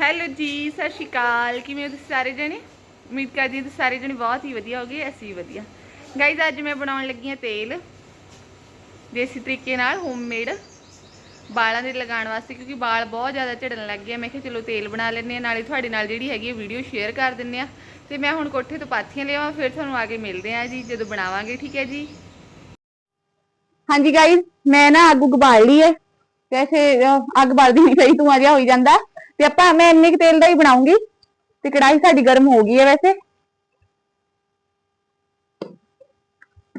Hello ਜੀ, ਸਤਿ ਸ਼੍ਰੀ ਅਕਾਲ। ਕਿਵੇਂ ਹੋ ਤੁਸੀਂ ਸਾਰੇ ਜਣੇ? ਉਮੀਦ ਕਰਦੀ ਹਾਂ ਤੁਸੀਂ ਸਾਰੇ ਜਣੇ ਬਹੁਤ ਹੀ ਵਧੀਆ ਹੋਗੇ, ਅਸੀਂ ਵੀ ਵਧੀਆ। ਗਾਈਜ਼ ਅੱਜ ਮੈਂ ਬਣਾਉਣ ਲੱਗੀ ਹਾਂ ਤੇਲ। ਦੇਸੀ ਤਰੀਕੇ ਨਾਲ ਹੋਮਮੇਡ ਵਾਲਾਂ ਦੇ ਲਗਾਉਣ ਵਾਸਤੇ, ਕਿਉਂਕਿ ਬਾਲ ਬਹੁਤ ਜ਼ਿਆਦਾ ਝੜਨ ਲੱਗ ਗਏ ਮੈਂ ਕਿਹਾ ਚਲੋ ਤੇਲ ਬਣਾ ਲੈਂਦੇ ਆ ਨਾਲੇ ਤੁਹਾਡੇ ਨਾਲ ਜਿਹੜੀ ਹੈਗੀ ਹੈ ਵੀਡੀਓ ਸ਼ੇਅਰ ਕਰ ਦਿੰਨੇ ਆ ਤੇ ਮੈਂ ਹੁਣ ਕੋਠੇ ਤੋਂ ਪਾਥੀਆਂ ਲਿਆਵਾਂ, ਫਿਰ ਤੁਹਾਨੂੰ ਆ ਕੇ ਮਿਲਦੇ ਆ ਜੀ, ਜਦੋਂ ਬਣਾਵਾਂਗੇ, ਠੀਕ ਹੈ ਜੀ? ਹਾਂਜੀ ਗਾਇਸ ਮੈਂ ਨਾ ਅੱਗ ਉਗ ਬਾਲ ਲਈ ਹੈ ਵੈਸੇ ਅੱਗ ਬਾਲਦੀ ਨਹੀਂ ਸਹੀ ਧੂਆਂ ਜਿਹਾ ਹੋਈ ਜਾਂਦਾ। ਤੇ ਆਪਾਂ ਮੈਂ ਇੰਨੇ ਕੁ ਤੇਲ ਦਾ ਹੀ ਬਣਾਉਂਗੀ ਤੇ ਕੜਾਈ ਸਾਡੀ ਗਰਮ ਹੋ ਗਈ ਹੈ ਵੈਸੇ।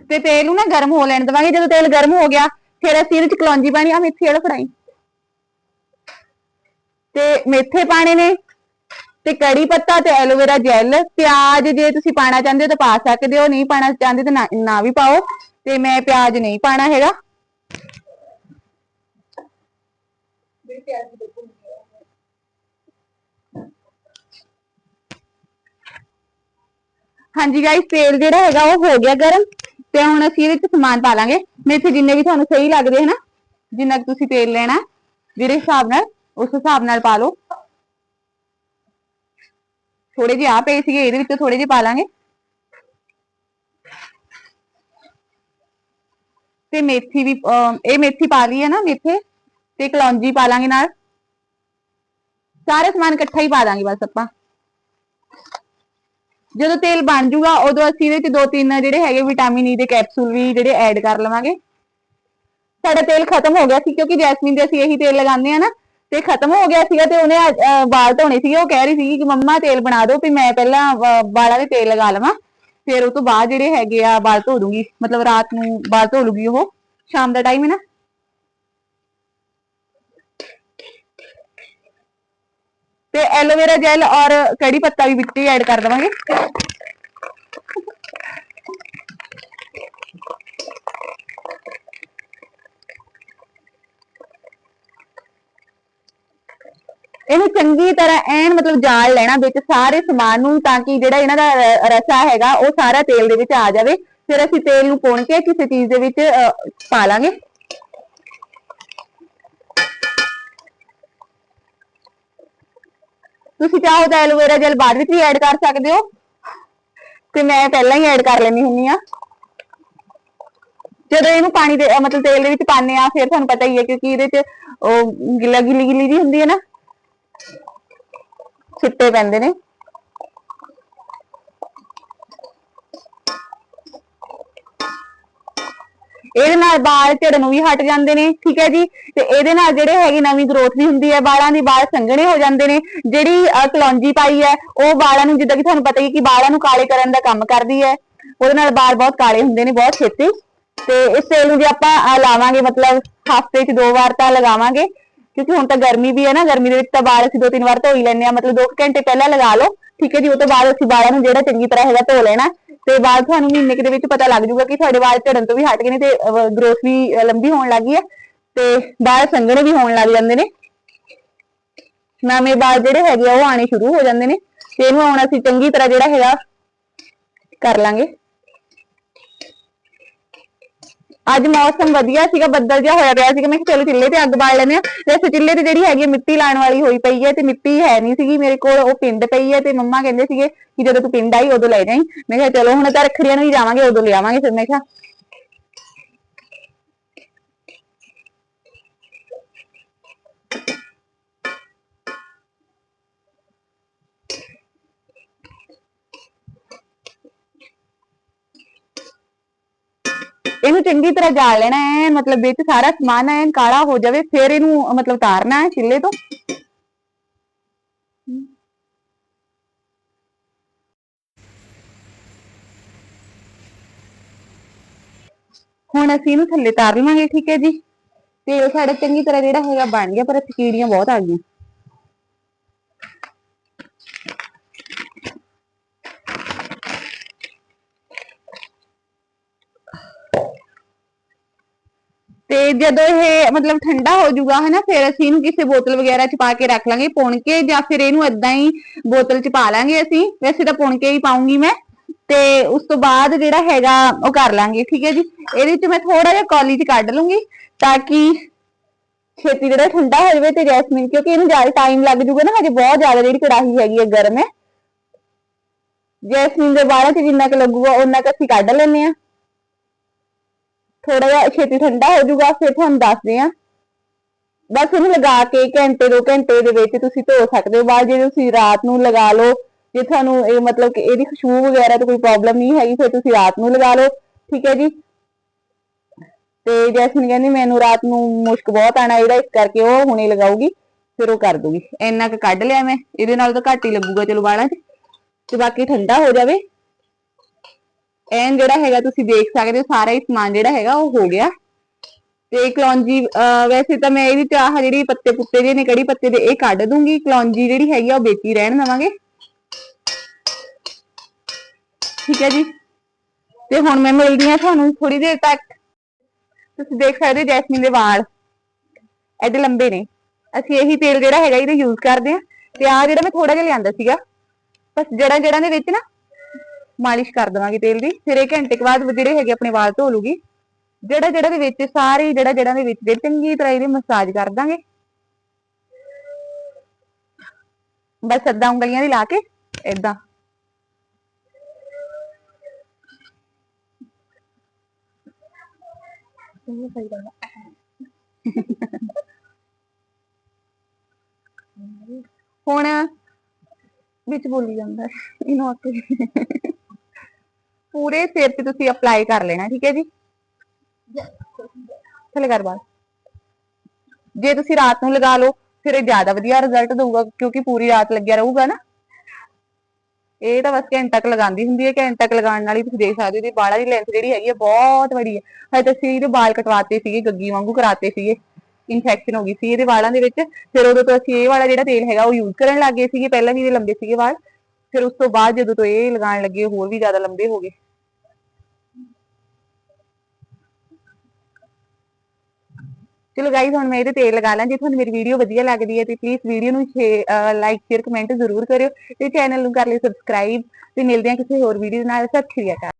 ਤੇ ਤੇਲ ਨੂੰ ਨਾ ਗਰਮ ਹੋ ਲੈਣ ਦੇਵਾਂਗੇ, ਜਦੋਂ ਤੇਲ ਗਰਮ ਹੋ ਗਿਆ, ਫਿਰ ਅਸੀਂ ਇਹਦੇ ਚ ਕਲੌਂਜੀ ਪਾਣੀ ਆ, ਮੇਥੀ ਵਾਲਾ ਫੜਾਈ ਤੇ ਮੇਥੇ ਪਾਣੇ ਨੇ, ਤੇ ਕੜੀ ਪੱਤਾ ਤੇ ਐਲੋਵੇਰਾ ਜੈਲ ਪਿਆਜ਼ ਜੇ ਤੁਸੀਂ ਪਾਣਾ ਚਾਹੁੰਦੇ ਹੋ ਤਾਂ ਪਾ ਸਕਦੇ ਹੋ, ਨਹੀਂ ਪਾਣਾ ਚਾਹੁੰਦੇ ਤਾਂ ਨਾ- ਨਾ ਵੀ ਪਾਓ, ਤੇ ਮੈਂ ਪਿਆਜ਼ ਨਹੀਂ ਪਾਣਾ ਹੈਗਾ। ਹਾਂਜੀ ਗਾਇਸ ਤੇਲ ਜਿਹੜਾ ਹੈਗਾ ਉਹ ਹੋ ਗਿਆ ਗਰਮ ਤੇ ਹੁਣ ਅਸੀਂ ਇਹਦੇ ਵਿੱਚ ਸਮਾਨ ਪਾ ਲਾਂਗੇ। ਮੇਥੇ ਜਿੰਨੇ ਵੀ ਤੁਹਾਨੂੰ ਸਹੀ ਲੱਗਦੇ ਹਨ ਜਿੰਨਾ ਕੁ ਤੁਸੀਂ ਤੇਲ ਲੈਣਾ ਜਿਹੜੇ ਹਿਸਾਬ ਨਾਲ ਉਸ ਹਿਸਾਬ ਨਾਲ ਪਾ ਲਓ। ਥੋੜੇ ਜਿਹੇ ਆ ਪਏ ਸੀਗੇ ਇਹਦੇ ਵਿੱਚ ਥੋੜੇ ਜਿਹੇ ਪਾ ਲਾਂਗੇ। ਤੇ ਮੇਥੀ ਵੀ ਅਹ, ਇਹ ਮੇਥੀ ਪਾ ਲਈ ਹੈ ਨਾ ਮੇਥੇ ਤੇ ਕਲੌਂਜੀ ਪਾ ਲਾਂਗੇ ਨਾਲ। ਸਾਰੇ ਸਮਾਨ ਇਕੱਠਾ ਹੀ ਪਾ ਦਾਂਗੇ ਬਸ ਆਪਾਂ। ਜਦੋਂ ਤੇਲ ਬਣ ਜੂਗਾ ਉਦੋਂ ਅਸੀਂ ਇਹਦੇ ਵਿੱਚ ਦੋ ਤਿੰਨ ਜਿਹੜੇ ਹੈਗੇ ਵਿਟਾਮਿਨ ਈ e ਦੇ ਕੈਪਸੂਲ ਵੀ ਜਿਹੜੇ ਐਡ ਕਰ ਲਵਾਂਗੇ। ਸਾਡਾ ਤੇਲ ਖਤਮ ਹੋ ਗਿਆ ਸੀ ਕਿਉਂਕਿ ਜੈਸਮੀਨ ਦੇ ਅਸੀਂ ਇਹੀ ਤੇਲ ਲਗਾਉਂਦੇ ਆ ਨਾ ਤੇ ਖਤਮ ਹੋ ਗਿਆ ਸੀਗਾ ਤੇ ਉਹਨੇ ਅੱਜ, ਵਾਲ ਧੋਣੇ ਸੀਗੇ। ਉਹ ਕਹਿ ਰਹੀ ਸੀਗੀ ਕਿ ਮੰਮਾ ਤੇਲ ਬਣਾ ਦਿਓ ਵੀ ਮੈਂ ਪਹਿਲਾਂ ਅਹ, ਵਾਲਾਂ ਦੇ ਤੇਲ ਲਗਾ ਲਵਾਂ ਫਿਰ ਉਹ ਤੋਂ ਬਾਅਦ ਜਿਹੜੇ ਹੈਗੇ ਆ ਵਾਲ ਧੋ ਦੂੰਗੀ। ਮਤਲਬ ਰਾਤ ਨੂੰ ਵਾਲ ਧੋ ਲੂਗੀ ਉਹ ਸ਼ਾਮ ਦਾ ਟਾਈਮ ਹੈ ਨਾ। ਤੇ ਐਲੋਵੇਰਾ ਜੈਲ ਔਰ ਕੜੀ ਪੱਤਾ ਵੀ ਵਿੱਚ ਹੀ ਐਡ ਕਰ ਦਵਾਂਗੇ। ਇਹਨੂੰ ਚੰਗੀ ਤਰ੍ਹਾਂ ਐਨ ਮਤਲਬ ਜਾਲ ਲੈਣਾ ਵਿੱਚ ਸਾਰੇ ਸਮਾਨ ਨੂੰ ਤਾਂ ਕਿ ਜਿਹੜਾ ਇਹਨਾਂ ਦਾ ਰਸਾ ਹੈਗਾ, ਉਹ ਸਾਰਾ ਤੇਲ ਦੇ ਵਿੱਚ ਆ ਜਾਵੇ। ਫਿਰ ਅਸੀਂ ਤੇਲ ਨੂੰ ਪੁਣ ਕੇ ਕਿਸੇ ਚੀਜ਼ ਦੇ ਵਿੱਚ ਪਾ ਲਾਂਗੇ। ਤੁਸੀਂ ਚਾਹੋ ਤਾਂ ਐਲੋਵੇਰਾ ਜੈਲ ਬਾਅਦ ਵਿੱਚ ਵੀ ਐਡ ਕਰ ਸਕਦੇ ਹੋ। ਤੇ ਮੈਂ ਪਹਿਲਾਂ ਹੀ ਐਡ ਕਰ ਲੈਣੀ ਹੁੰਨੀ ਆ ਜਦੋਂ ਇਹਨੂੰ ਪਾਣੀ ਦੇ, ਮਤਲਬ ਤੇਲ ਦੇ ਵਿੱਚ ਪਾਉਂਦੇ ਆ ਫਿਰ ਤੁਹਾਨੂੰ ਪਤਾ ਹੀ ਹੈ ਕਿਉਂਕਿ ਇਹਦੇ ਚ ਉਹ ਗਿੱਲਾ ਗਿੱਲੀ ਗਿੱਲੀ ਜੀ ਹੁੰਦੀ ਹੈ ਨਾ। ਛਿੱਟੇ ਪੈਂਦੇ ਨੇ। ਇਹਦੇ ਨਾਲ ਵਾਲ ਝੜਨੋਂ ਵੀ ਹਟ ਜਾਂਦੇ ਨੇ, ਠੀਕ ਹੈ ਜੀ? ਤੇ ਇਹਦੇ ਨਾਲ ਜਿਹੜੇ ਹੈਗੇ ਨਵੀਂ ਗਰੋਥ ਵੀ ਹੁੰਦੀ ਹੈ, ਵਾਲਾਂ ਦੀ ਵਾਲ ਸੰਘਣੇ ਹੋ ਜਾਂਦੇ ਨੇ। ਜਿਹੜੀ ਕਲੌਂਜੀ ਪਾਈ ਹੈ, ਉਹ ਵਾਲਾਂ ਨੂੰ ਜਿੱਦਾਂ ਕਿ ਤੁਹਾਨੂੰ ਪਤਾ ਹੀ ਹੈ ਕਿ ਵਾਲਾਂ ਨੂੰ ਕਾਲੇ ਕਰਨ ਦਾ ਕੰਮ ਕਰਦੀ ਹੈ। ਉਹਦੇ ਨਾਲ ਵਾਲ ਬਹੁਤ ਕਾਲੇ ਹੁੰਦੇ ਨੇ, ਬਹੁਤ ਛੇਤੀ। ਤੇ ਇਸ ਤੇਲ ਨੂੰ ਜੇ ਆਪਾਂ ਲਾਵਾਂਗੇ, ਮਤਲਬ ਹਫ਼ਤੇ 'ਚ ਦੋ ਵਾਰ ਤਾਂ ਲਗਾਵਾਂਗੇ। ਕਿਉਂਕਿ ਹੁਣ ਤਾਂ ਗਰਮੀ ਵੀ ਹੈ ਨਾ, ਗਰਮੀ ਦੇ ਵਿੱਚ ਤਾਂ ਵਾਲ ਅਸੀਂ ਦੋ ਤਿੰਨ ਵਾਰ ਧੋ ਹੀ ਲੈਂਦੇ ਆ ਮਤਲਬ 2 ਘੰਟੇ ਪਹਿਲਾਂ ਲਗਾ ਲਓ, ਠੀਕ ਹੈ ਜੀ? ਉਹ ਤੋਂ ਬਾਅਦ ਅਸੀਂ ਵਾਲਾਂ ਨੂੰ ਜਿਹੜਾ ਚੰਗੀ ਤਰ੍ਹਾਂ ਹੈਗਾ ਧੋ ਲੈਣਾ। ਤੇ ਵਾਲ ਤੁਹਾਨੂੰ ਮਹੀਨੇ ਦੇ ਵਿੱਚ ਪਤਾ ਲੱਗ ਜਾਊਗਾ ਕਿ ਤੁਹਾਡੇ ਵਾਲ ਝੜਨ ਤੋਂ ਵੀ ਹਟ ਗਏ ਨੇ ਤੇ ਗਰੋਥ ਵੀ ਲੰਬੀ ਹੋਣ ਲੱਗੀ ਹੈ ਤੇ ਵਾਲ ਸੰਘਣੇ ਵੀ ਹੋਣ ਲੱਗ ਜਾਂਦੇ ਨੇ। ਨਵੇਂ ਵਾਲ ਜਿਹੜੇ ਹੈਗੇ ਆ, ਉਹ ਆਣੇ ਸ਼ੁਰੂ ਹੋ ਜਾਂਦੇ ਨੇ ਤੇ ਇਹਨੂੰ ਹੁਣ ਅਸੀਂ ਚੰਗੀ ਤਰ੍ਹਾਂ ਜਿਹੜਾ ਹੈਗਾ, ਕਰ ਲਾਂਗੇ। ਅੱਜ ਮੌਸਮ ਵਧੀਆ ਸੀਗਾ ਬੱਦਲ ਜਿਹਾ ਹੋਇਆ ਪਿਆ ਸੀਗਾ। ਮੈਂ ਕਿਹਾ ਚਲੋ ਚਿੱਲੇ ਤੇ ਅੱਗ ਬਾਲ ਲੈਂਦੇ ਆ ਵੈਸੇ ਚਿੱਲੇ ਤੇ ਜਿਹੜੀ ਹੈਗੀ ਆ, ਮਿੱਟੀ ਲਾਉਣ ਵਾਲੀ ਹੋਈ ਪਈ ਹੈ ਤੇ ਮਿੱਟੀ ਹੈ ਨਹੀਂ ਸੀਗੀ। ਮੇਰੇ ਕੋਲ ਉਹ ਪਿੰਡ ਪਈ ਹੈ ਤੇ ਮੰਮਾ ਕਹਿੰਦੇ ਸੀਗੇ ਕਿ ਜਦੋਂ ਤੂੰ ਪਿੰਡ ਆਈ ਉਦੋਂ ਲੈ ਜਾਈਂ। ਮੈਂ ਕਿਹਾ ਚਲੋ ਹੁਣ ਤਾਂ ਰੱਖੜੀਆਂ ਨੂੰ ਹੀ ਜਾਵਾਂਗੇ ਉਦੋਂ ਲਿਆਵਾਂਗੇ ਫਿਰ। ਮੈਂ ਕਿਹਾ ਇਹਨੂੰ ਚੰਗੀ ਤਰ੍ਹਾਂ ਜਾਲ ਲੈਣਾ ਹੈ, ਮਤਲਬ ਵਿੱਚ ਸਾਰਾ ਸਮਾਨ ਐਨ ਕਾਲਾ ਹੋ ਜਾਵੇ, ਫਿਰ ਇਹਨੂੰ, ਮਤਲਬ ਉਤਾਰਨਾ ਹੈ ਚਿੱਲੇ ਤੋਂ। ਹੁਣ ਅਸੀਂ ਇਹਨੂੰ ਥੱਲੇ ਤਾਰ ਲਵਾਂਗੇ, ਠੀਕ ਹੈ ਜੀ। ਤੇ ਸਾਡਾ ਚੰਗੀ ਤਰ੍ਹਾਂ ਜਿਹੜਾ ਹੈਗਾ ਬਣ ਗਿਆ, ਪਰ ਕੀੜੀਆਂ ਬਹੁਤ ਆ ਗਈਆਂ। ਤੇ ਜਦੋਂ ਇਹ ਮਤਲਬ ਠੰਡਾ ਹੋ ਜਾਊਗਾ, ਹਨਾ, ਫਿਰ ਅਸੀਂ ਇਹਨੂੰ ਕਿਸੇ ਬੋਤਲ ਵਗੈਰਾ ਚ ਪਾ ਕੇ ਰੱਖ ਲਾਂਗੇ, ਪੁਣ ਕੇ ਜਾਂ ਫਿਰ ਇਹਨੂੰ ਏਦਾਂ ਹੀ ਬੋਤਲ ਚ ਪਾ ਲਾਂਗੇ ਅਸੀਂ। ਵੈਸੇ ਤਾਂ ਪੁਣ ਕੇ ਹੀ ਪਾਉਂਗੀ ਮੈਂ। ਤੇ ਉਸ ਤੋਂ ਬਾਅਦ ਜਿਹੜਾ ਹੈਗਾ, ਉਹ ਕਰ ਲਾਂਗੇ, ਠੀਕ ਹੈ ਜੀ? ਇਹਦੇ ਚ ਮੈਂ ਥੋੜਾ ਜਿਹਾ ਕੌਲੀ ਚ ਕੱਢ ਲੂੰਗੀ ਤਾਂ ਕਿ ਛੇਤੀ ਜਿਹੜਾ ਠੰਡਾ ਹੋ ਜਾਵੇ ਤੇ ਜੈਸਮੀਨ ਕਿਉਂਕਿ ਇਹਨੂੰ ਜ਼ਿਆਦਾ ਟਾਈਮ ਲੱਗ ਜੂਗਾ ਨਾ, ਹਜੇ ਬਹੁਤ ਜ਼ਿਆਦਾ ਜਿਹੜੀ ਕੜਾਹੀ ਹੈਗੀ ਹੈ ਗਰਮ ਹੈ। ਜੈਸਮੀਨ ਦੇ ਵਾਲਾਂ 'ਚ ਜਿੰਨਾ ਕੁ ਲੱਗੂਗਾ ਉਹਨਾਂ ਕੁ ਅਸੀਂ ਕੱਢ ਲੈਂਦੇ ਆ ਥੋੜਾ ਜਿਹਾ ਛੇਤੀ ਠੰਡਾ ਹੋ ਜਾਊਗਾ, ਫਿਰ ਤੁਹਾਨੂੰ ਦੱਸਦੇ ਆ ਬਸ ਉਹਨੂੰ ਲਗਾ ਕੇ ਘੰਟੇ, ਦੋ ਘੰਟੇ ਦੇ ਵਿੱਚ ਤੁਸੀਂ ਧੋ ਸਕਦੇ ਹੋ। ਬਾਅਦ ਜੇ ਤੁਸੀਂ ਰਾਤ ਨੂੰ ਲਗਾ ਲਓ, ਜੇ ਤੁਹਾਨੂੰ ਇਹ ਮਤਲਬ ਕਿ ਇਹਦੀ ਖੁਸ਼ਬੂ ਵਗੈਰਾ ਤੋਂ ਕੋਈ ਪ੍ਰੋਬਲਮ ਨਹੀਂ ਹੈਗੀ, ਫਿਰ ਤੁਸੀਂ ਰਾਤ ਨੂੰ ਲਗਾ ਲਓ। ਠੀਕ ਹੈ ਜੀ? ਤੇ ਜੈਸਮੀਨ ਕਹਿੰਦੀ, ਮੈਨੂੰ ਰਾਤ ਨੂੰ ਮੁਸ਼ਕ ਬਹੁਤ ਆਣਾ ਜਿਹੜਾ ਇਸ ਕਰਕੇ ਉਹ ਹੁਣੇ ਲਗਾਉਗੀ ਫਿਰ ਉਹ ਕਰ ਦੂਗੀ। ਇੰਨਾ ਕੁ ਕੱਢ ਲਿਆ ਮੈਂ। ਇਹਦੇ ਨਾਲ ਤਾਂ ਘੱਟ ਹੀ ਲੱਗੂਗਾ, ਚਲੋ ਵਾਲਾਂ 'ਚ। ਤੇ ਬਾਕੀ ਠੰਡਾ ਹੋ ਜਾਵੇ। ਐਨ ਜਿਹੜਾ ਹੈਗਾ, ਤੁਸੀਂ ਦੇਖ ਸਕਦੇ ਹੋ, ਸਾਰਾ ਹੀ ਸਮਾਨ ਜਿਹੜਾ ਹੈਗਾ, ਉਹ ਹੋ ਗਿਆ। ਤੇ ਕਲੌਂਜੀ ਵੈਸੇ ਤਾਂ ਮੈਂ ਇਹਦੀ ਚਾਹ ਜਿਹੜੀ ਪੱਤੇ ਪੁੱਤੇ ਜਿਹੇ ਨੇ, ਕੜੀ ਪੱਤੇ ਦੇ, ਇਹ ਕੱਢ ਦੂੰਗੀ। ਕਲੌਂਜੀ ਜਿਹੜੀ ਹੈਗੀ ਆ, ਉਹ ਵਿੱਚ ਰਹਿਣ ਦੇਵਾਂਗੇ। ਠੀਕ ਹੈ ਜੀ। ਤੇ ਹੁਣ ਮੈਂ ਮਿਲਦੀ ਆ ਤੁਹਾਨੂੰ ਥੋੜੀ ਦੇਰ ਤੱਕ। ਤੁਸੀਂ ਦੇਖ ਸਕਦੇ ਹੋ ਜੈਸਮੀਨ ਦੇ ਵਾਲ। ਐਡੇ ਲੰਬੇ ਨੇ। ਅਸੀਂ ਇਹੀ ਤੇਲ ਜਿਹੜਾ ਹੈਗਾ, ਇਹਦਾ ਯੂਜ਼ ਕਰਦੇ ਆ ਤੇ ਆ ਜਿਹੜਾ ਮੈਂ ਥੋੜਾ ਜਿਹਾ ਲਿਆਂਦਾ ਸੀਗਾ। ਬਸ ਜੜਾਂ ਜੜਾਂ ਦੇ ਵਿੱਚ ਨਾ ਮਾਲਿਸ਼ ਕਰ ਦੇਵਾਂਗੇ ਤੇਲ ਦੀ। ਫਿਰ ਇਹ ਘੰਟੇ ਕੁ ਬਾਅਦ ਜਿਹੜੇ ਹੈਗੇ ਆਪਣੇ ਵਾਲ ਧੋ ਲੂਗੀ। ਜਿਹੜਾ ਜਿਹੜਾ ਦੇ ਵਿੱਚ ਸਾਰੀ ਜਿਹੜਾ ਜੜਾਂ ਦੇ ਵਿੱਚ ਦੇ ਚੰਗੀ ਤਰ੍ਹਾਂ ਇਹਦੀ ਮਸਾਜ ਕਰ ਦਾਂਗੇ। ਬਸ ਅੱਧਾ ਉਂਗਲੀਆਂ ਦੀ ਲਾ ਕੇ ਇਹ ਸਹੀ ਗੱਲ ਹੁਣ ਵਿੱਚ ਬੋਲੀ ਜਾਂਦਾ। ਇਹਨੂੰ ਆਪੇ ਪੂਰੇ ਸਿਰ ਤੇ ਤੁਸੀਂ ਅਪਲਾਈ ਕਰ ਲੈਣਾ ਠੀਕ ਹੈ ਜੀ? ਥੱਲੇ ਕਰ ਬਾਅਦ ਜੇ ਤੁਸੀਂ ਰਾਤ ਨੂੰ ਲਗਾ ਲਓ ਫਿਰ ਇਹ ਜ਼ਿਆਦਾ ਵਧੀਆ ਰਿਜ਼ਲਟ ਦਊਗਾ ਕਿਉਂਕਿ ਪੂਰੀ ਰਾਤ ਲੱਗਿਆ ਰਹੂਗਾ ਨਾ। ਇਹ ਤਾਂ ਬਸ ਘੰਟਾ ਕੁ ਲਗਾਉਂਦੀ ਹੁੰਦੀ ਹੈ ਘੰਟਾ ਕੁ ਲਗਾਉਣ ਨਾਲ ਹੀ ਤੁਸੀਂ ਦੇਖ ਸਕਦੇ ਹੋ ਇਹਦੀ ਵਾਲਾਂ ਦੀ ਲੈਂਥ ਜਿਹੜੀ ਹੈਗੀ ਹੈ ਬਹੁਤ ਬੜੀ ਹੈ। ਹਜੇ ਤਾਂ ਅਸੀਂ ਇਹਦੇ ਵਾਲ ਕਟਵਾਤੇ ਸੀਗੇ ਗੱਗੀ ਵਾਂਗੂ ਕਰਾਤੇ ਸੀਗੇ। ਇਨਫੈਕਸ਼ਨ ਹੋ ਗਈ ਸੀ ਇਹਦੇ ਵਾਲਾਂ ਦੇ ਵਿੱਚ। ਫਿਰ ਉਦੋਂ ਤੋਂ ਅਸੀਂ ਇਹ ਵਾਲਾ ਜਿਹੜਾ ਤੇਲ ਹੈਗਾ ਉਹ ਯੂਜ਼ ਕਰਨ ਲੱਗੇ ਸੀਗੇ। ਪਹਿਲਾਂ ਵੀ ਇਹਦੇ ਲੰਬੇ ਸੀਗੇ ਵਾਲ। ਫਿਰ ਉਸ ਤੋਂ ਬਾਅਦ ਜਦੋਂ ਤੋਂ ਇਹ ਲਗਾਉਣ ਲੱਗੇ ਹੋਰ ਵੀ ਜ਼ਿਆਦਾ ਲੰਬੇ ਹੋ ਗਏ। ਚਲੋ ਗਾਈਜ਼ ਹੁਣ ਮੈਂ ਇਹਦੇ ਤੇਲ ਲਗਾ ਲਾਂ, ਜੇ ਤੁਹਾਨੂੰ ਮੇਰੀ ਵੀਡੀਓ ਵਧੀਆ ਲੱਗਦੀ ਹੈ ਤੇ ਪਲੀਜ਼ ਵੀਡੀਓ ਨੂੰ ਲਾਈਕ ਸ਼ੇਅਰ ਕਮੈਂਟ ਜ਼ਰੂਰ ਕਰਿਓ ਤੇ ਚੈਨਲ ਨੂੰ ਕਰ ਲਈ ਸਬਸਕ੍ਰਾਈਬ ਤੇ ਮਿਲਦੇ ਹਾਂ ਕਿਸੇ ਹੋਰ ਵੀਡੀਓ ਨਾਲ, ਸਤਿ ਸ਼੍ਰੀ ਅਕਾਲ।